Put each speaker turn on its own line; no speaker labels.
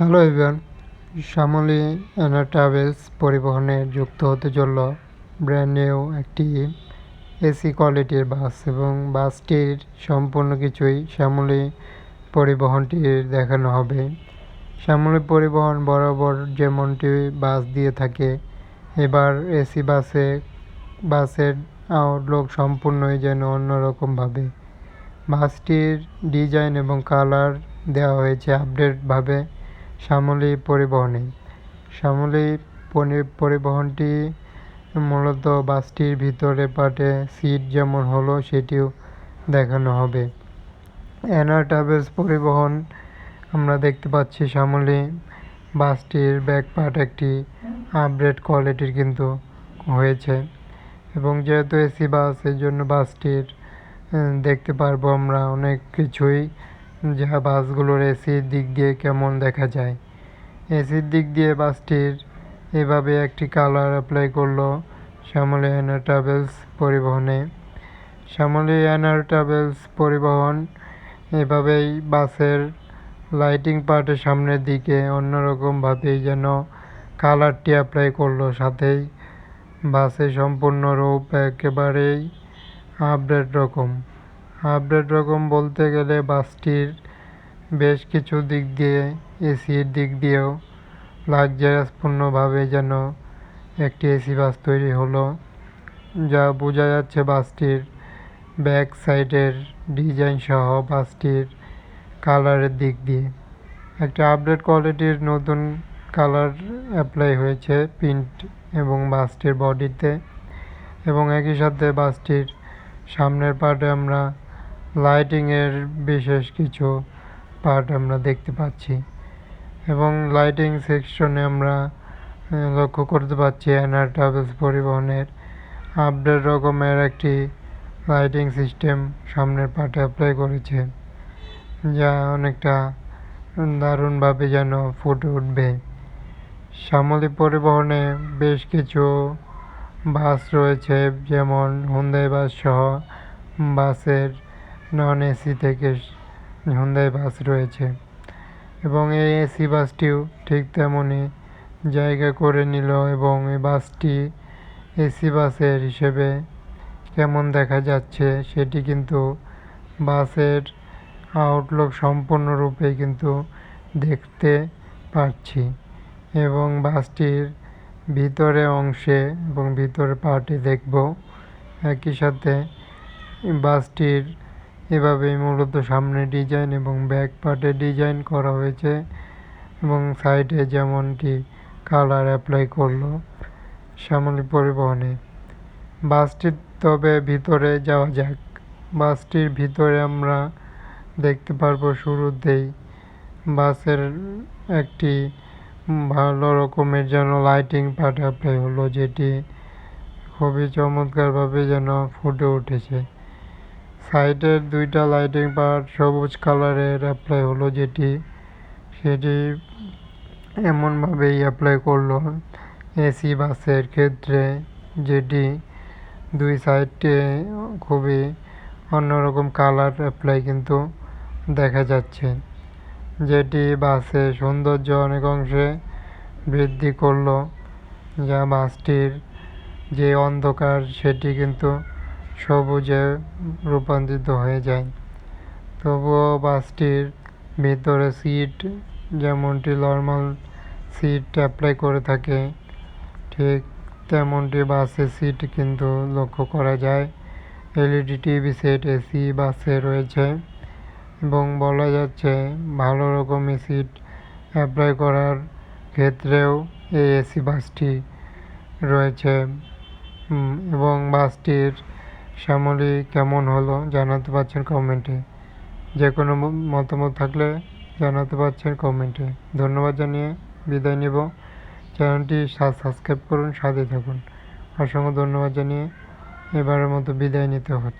Hello everyone, Shyamoli অ্যানা travels পরিবহনে যুক্ত হতে চলল ব্র্যান্ড নিউ একটি এসি কোয়ালিটির বাস এবং বাসটির সম্পূর্ণ কিছুই শ্যামলী পরিবহনটির দেখানো হবে। শ্যামলী পরিবহন বরাবর যেমনটি বাস দিয়ে থাকে, এবার এসি বাসে, বাসের আউটলুক সম্পূর্ণই যেন অন্যরকমভাবে। বাসটির ডিজাইন এবং কালার দেওয়া হয়েছে আপডেটভাবে। শ্যামলী পরিবহনে। পনি- পরিবহনটি মূলত বাসটির ভিতরে পাটে সিট যেমন হলো সেটিও দেখানো হবে। এনার ট্রাভেলস পরিবহন আমরা দেখতে পাচ্ছি শ্যামলী বাসটির ব্যাক পার্ট একটি আপডেট কোয়ালিটির কিন্তু হয়েছে। এবং যেহেতু এসি বাস এই জন্য বাসটির দেখতে পারব আমরা অনেক কিছুই। যা বাসগুলোর এসির দিক দিয়ে কেমন দেখা যায়। এসির দিক দিয়ে বাসটির এভাবে একটি কালার অ্যাপ্লাই করল শ্যামলী এনার ট্রাভেলস পরিবহনে। শ্যামলী এনার ট্রাভেলস পরিবহন এভাবেই বাসের লাইটিং পার্টের সামনের দিকে অন্যরকমভাবেই যেন কালারটি অ্যাপ্লাই করল। সাথেই বাসের সম্পূর্ণ রূপ একেবারেই আপডেট রকম। আপডেট রকম বলতে গেলে বাসটির বেশ কিছু দিক দিয়ে এসির দিক দিয়েও লাক্সারিয়াসপূর্ণভাবে যেন একটি এসি বাস তৈরি হলো, যা বোঝা যাচ্ছে বাসটির ব্যাক সাইডের ডিজাইন সহ বাসটির কালারের দিক দিয়ে। একটা আপডেট কোয়ালিটির নতুন কালার অ্যাপ্লাই হয়েছে প্রিন্ট এবং বাসটির বডিতে এবং একই সাথে বাসটির সামনের পার্টে আমরা লাইটিংয়ের বিশেষ কিছু পার্ট আমরা দেখতে পাচ্ছি। এবং লাইটিং সেকশনে আমরা লক্ষ্য করতে পারছি এনআর ট্রাভেলস পরিবহনের আপডেট রকমের একটি লাইটিং সিস্টেম সামনের পার্টে অ্যাপ্লাই করেছে, যা অনেকটা দারুণভাবে যেন ফুটে উঠবে। শ্যামলী পরিবহনে বেশ কিছু বাস রয়েছে, যেমন হুন্দাই বাস সহ বাসের নন এসি থেকে হুন্দাই বাস রয়েছে এবং এই এসি বাসটিও ঠিক তেমনই জায়গা করে নিল এবং এই বাসটি এসি বাসের হিসেবে কেমন দেখা যাচ্ছে সেটি কিন্তু বাসের আউটলুক সম্পূর্ণরূপে কিন্তু দেখতে পাচ্ছি এবং বাসটির ভিতরে অংশে এবং ভিতরে পার্টি দেখব। একই সাথে বাসটির এভাবেই মূলত সামনে ডিজাইন এবং ব্যাক পার্টে ডিজাইন করা হয়েছে এবং সাইডে যেমনটি কালার অ্যাপ্লাই করল শ্যামলী পরিবহনে। বাসটির তবে ভিতরে যাওয়া যাক। বাসটির ভিতরে আমরা দেখতে পারব শুরুতেই বাসের একটি ভালো রকমের যেন লাইটিং পার্ট অ্যাপ্লাই হলো, যেটি খুবই চমৎকারভাবে যেন ফুটে উঠেছে। সাইডের দুইটা লাইটিং পার্ট সবুজ কালারের অ্যাপ্লাই হলো যেটি, সেটি এমনভাবেই অ্যাপ্লাই করল এসি বাসের ক্ষেত্রে, যেটি দুই সাইডে খুবই অন্যরকম কালার অ্যাপ্লাই কিন্তু দেখা যাচ্ছে। যেটি বাসে সৌন্দর্য অনেক অংশে বৃদ্ধি করল, যা বাসটির যে অন্ধকার সেটি কিন্তু সবুজে রূপান্তরিত হয়ে যায়। তবুও বাসটির ভিতরে সিট যেমনটি নর্মাল সিট অ্যাপ্লাই করে থাকে, ঠিক তেমনটি বাসে সিট কিন্তু লক্ষ্য করা যায়। এলইডি টিভি সেট এসি বাসে রয়েছে এবং বলা যাচ্ছে ভালো রকমের সিট অ্যাপ্লাই করার ক্ষেত্রেও এই এসি বাসটি রয়েছে। এবং বাসটির শ্যামলী কেমন হলো জানাতে পারছেন কমেন্টে। যে কোনো মতামত থাকলে জানাতে পারছেন কমেন্টে। ধন্যবাদ জানিয়ে বিদায় নেব। চ্যানেলটি সাবস্ক্রাইব করুন সাথে থাকুন। অসংখ্য ধন্যবাদ জানিয়ে এবারের মতো বিদায় নিতে হচ্ছে।